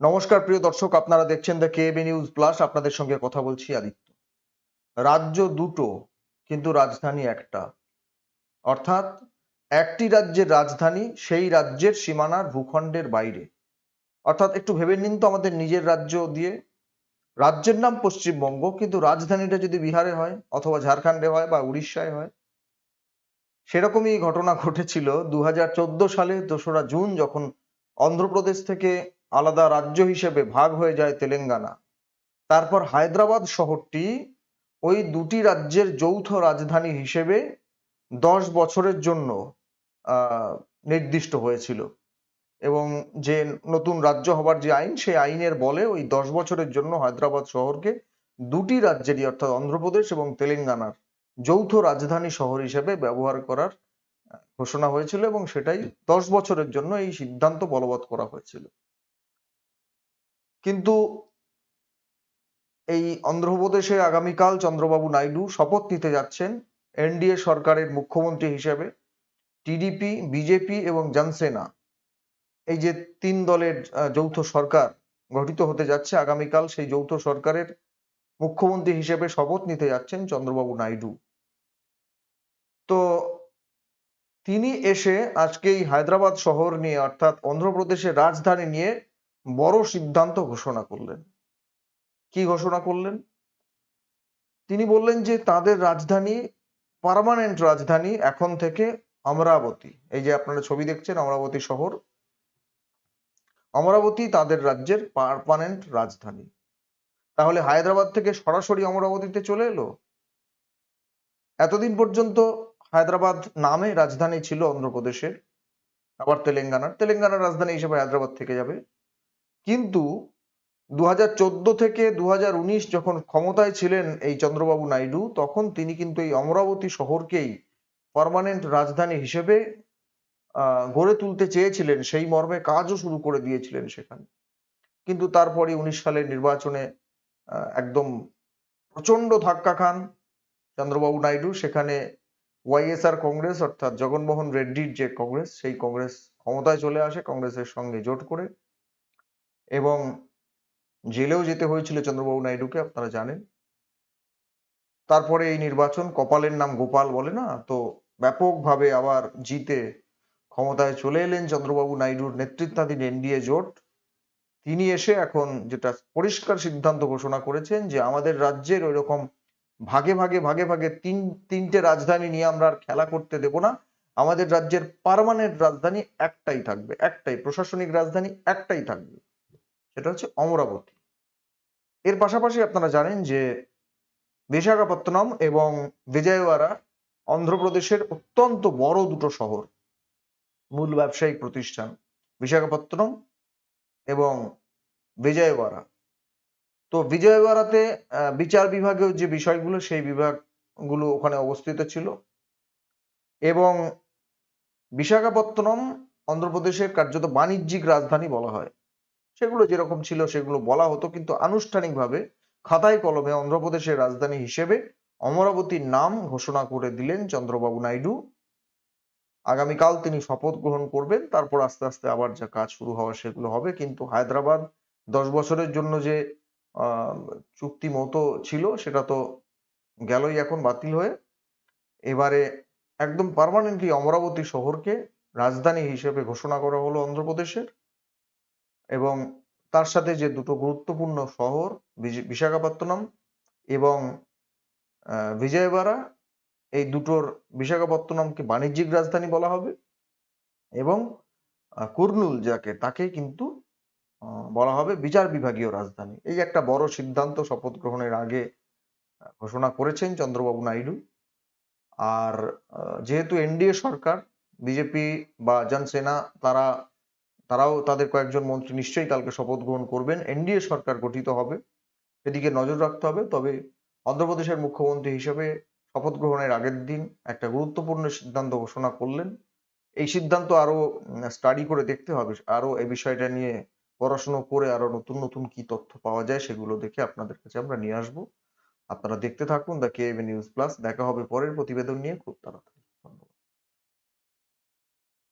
নমস্কার, প্রিয় দর্শক, আপনারা দেখছেন দ্য কেবি নিউজ প্লাস আপনাদের সঙ্গে কথা বলছি আদিত্য। রাজ্য দুটো, কিন্তু রাজধানী একটা। অর্থাৎ একটি রাজ্যের রাজধানী, সেই রাজ্যের সীমানার ভূখণ্ডের বাইরে। অর্থাৎ একটু ভেবে নিন তো আমাদের নিজের রাজ্য দিয়ে। রাজ্যের নাম পশ্চিমবঙ্গ, কিন্তু রাজধানীটা যদি বিহারে হয়, অথবা ঝাড়খণ্ডে হয় বা উড়িষ্যায় হয়, সেরকমই ঘটনা ঘটেছিল দু হাজার চোদ্দ সালে দোসরা জুন, যখন অন্ধ্রপ্রদেশ থেকে আলাদা রাজ্য হিসেবে ভাগ হয়ে যায় তেলেঙ্গানা। তারপর হায়দ্রাবাদ শহরটি ওই দুটি রাজ্যের যৌথ রাজধানী হিসেবে দশ বছরের জন্য নির্দিষ্ট হয়েছিল। এবং যে নতুন রাজ্য হবার যে আইন, সেই আইনের বলে ওই দশ বছরের জন্য হায়দ্রাবাদ শহরকে দুটি রাজ্যেরই, অর্থাৎ অন্ধ্রপ্রদেশ এবং তেলেঙ্গানার যৌথ রাজধানী শহর হিসেবে ব্যবহার করার ঘোষণা হয়েছিল এবং সেটাই দশ বছরের জন্য এই সিদ্ধান্ত বলবৎ করা হয়েছিল। কিন্তু এই অন্ধ্রপ্রদেশে আগামীকাল চন্দ্রবাবু নাইডু শপথ নিতে যাচ্ছেন এনডিএ সরকারের মুখ্যমন্ত্রী হিসেবে, টিডিপি, বিজেপি এবং জনসেনা। এই যে তিন দলের যৌথ সরকার গঠিত হতে যাচ্ছে, আগামীকাল সেই যৌথ সরকারের মুখ্যমন্ত্রী হিসেবে শপথ নিতে যাচ্ছেন চন্দ্রবাবু নাইডু। তো তিনি এসে আজকে এই হায়দ্রাবাদ শহর নিয়ে, অর্থাৎ অন্ধ্রপ্রদেশের রাজধানী নিয়ে বড় সিদ্ধান্ত ঘোষণা করলেন। কি ঘোষণা করলেন? তিনি বললেন যে, তাদের রাজধানী পারমানেন্ট রাজধানী এখন থেকে অমরাবতী। এই যে আপনারা ছবি দেখছেন, অমরাবতী শহর। অমরাবতী তাদের রাজ্যের পারমানেন্ট রাজধানী। তাহলে হায়দ্রাবাদ থেকে সরাসরি অমরাবতীতে চলে এলো? এতদিন পর্যন্ত হায়দ্রাবাদ নামে রাজধানী ছিল অন্ধ্রপ্রদেশের, আবার তেলেঙ্গানার। তেলেঙ্গানার রাজধানী হিসেবে হায়দ্রাবাদ থেকে যাবে। কিন্তু দু হাজার চোদ্দ থেকে দু হাজার উনিশ যখন ক্ষমতায় ছিলেন এই চন্দ্রবাবু নাইডু, তখন তিনি কিন্তু এই অমরাবতী শহরকেই পার্মানেন্ট রাজধানী হিসেবে গড়ে তুলতে চেয়েছিলেন। সেই মর্মে কাজও শুরু করে দিয়েছিলেন সেখানে। কিন্তু তারপরে উনিশ সালের নির্বাচনে একদম প্রচণ্ড ধাক্কা খান চন্দ্রবাবু নাইডু। সেখানে ওয়াইএসআর কংগ্রেস, অর্থাৎ জগনমোহন রেড্ডির যে কংগ্রেস, সেই কংগ্রেস ক্ষমতায় চলে আসে। কংগ্রেসের সঙ্গে জোট করে এবং জেলেও যেতে হয়েছিল চন্দ্রবাবু নাইডুকে, আপনারা জানেন। তারপরে এই নির্বাচন, কপালের নাম গোপাল বলে না? তো ব্যাপকভাবে আবার জিতে ক্ষমতায় চলে এলেন চন্দ্রবাবু নাইডুর নেতৃত্বাধীন এনডিএ জোট। তিনি এসে এখন যেটা পরিষ্কার সিদ্ধান্ত ঘোষণা করেছেন যে আমাদের রাজ্যের ওইরকম ভাগে ভাগে ভাগে ভাগে তিন, তিনটে রাজধানী নিয়ে আমরা আর খেলা করতে দেব না। আমাদের রাজ্যের পারমানেন্ট রাজধানী একটাই থাকবে, একটাই। প্রশাসনিক রাজধানী একটাই থাকবে। সেটা হচ্ছে অমরাবতী। এর পাশাপাশি আপনারা জানেন যে বিশাখাপত্তনম এবং বিজয়ওয়াড়া অন্ধ্রপ্রদেশের অত্যন্ত বড় দুটো শহর। মূল ব্যবসায়িক প্রতিষ্ঠান বিশাখাপত্তনম এবং বিজয়ওয়াড়া। তো বিজয়ওয়াড়াতে বিচার বিভাগের যে বিষয়গুলো, সেই বিভাগগুলো ওখানে অবস্থিত ছিল। এবং বিশাখাপত্তনম অন্ধ্রপ্রদেশের কার্যত বাণিজ্যিক রাজধানী বলা হয়। সেগুলো যেরকম ছিল সেগুলো বলা হতো, কিন্তু আনুষ্ঠানিকভাবে খাতায় কলমে অন্ধ্রপ্রদেশের রাজধানী হিসেবে অমরাবতীর নাম ঘোষণা করে দিলেন চন্দ্রবাবু নাইডু। আগামীকাল তিনি শপথ গ্রহণ করবেন, তারপর আস্তে আস্তে আবার যা কাজ শুরু হওয়া সেগুলো হবে। কিন্তু হায়দ্রাবাদ দশ বছরের জন্য যে চুক্তি মতো ছিল সেটা তো গেলই এখন বাতিল হয়ে। এবারে একদম পার্মানেন্টলি অমরাবতী শহরকে রাজধানী হিসেবে ঘোষণা করা হলো অন্ধ্রপ্রদেশের। এবং তার সাথে যে দুটো গুরুত্বপূর্ণ শহর বিশাখাপত্তনম এবং বিজয়বাড়া, এই দুটোর বিশাখাপত্তনমকে বাণিজ্যিক রাজধানী বলা হবে এবং কুর্নুল যাকে, তাকে কিন্তু বলা হবে বিচার বিভাগীয় রাজধানী। এই একটা বড় সিদ্ধান্ত শপথ গ্রহণের আগে ঘোষণা করেছেন চন্দ্রবাবু নাইডু। আর যেহেতু এনডিএ সরকার, বিজেপি বা জনসেনা, তারা তারাও তাদের কয়েকজন মন্ত্রী নিশ্চয়ই কালকে শপথ গ্রহণ করবেন। এনডিএ সরকার গঠিত হবে। সেদিকে নজর রাখতে হবে, তবে অন্ধ্রপ্রদেশের মুখ্যমন্ত্রী হিসেবে শপথ গ্রহণের আগের দিন একটা গুরুত্বপূর্ণ সিদ্ধান্ত ঘোষণা করলেন। এই সিদ্ধান্ত আরও স্টাডি করে দেখতে হবে। আরও এই বিষয়টা নিয়ে পড়াশোনা করে আরও নতুন নতুন কি তথ্য পাওয়া যায় সেগুলো দেখে আপনাদের কাছে আমরা নিয়ে আসব। আপনারা দেখতে থাকুন দ্য কে নিউজ প্লাস। দেখা হবে পরের প্রতিবেদন নিয়ে। খুব তাড়াতাড়ি।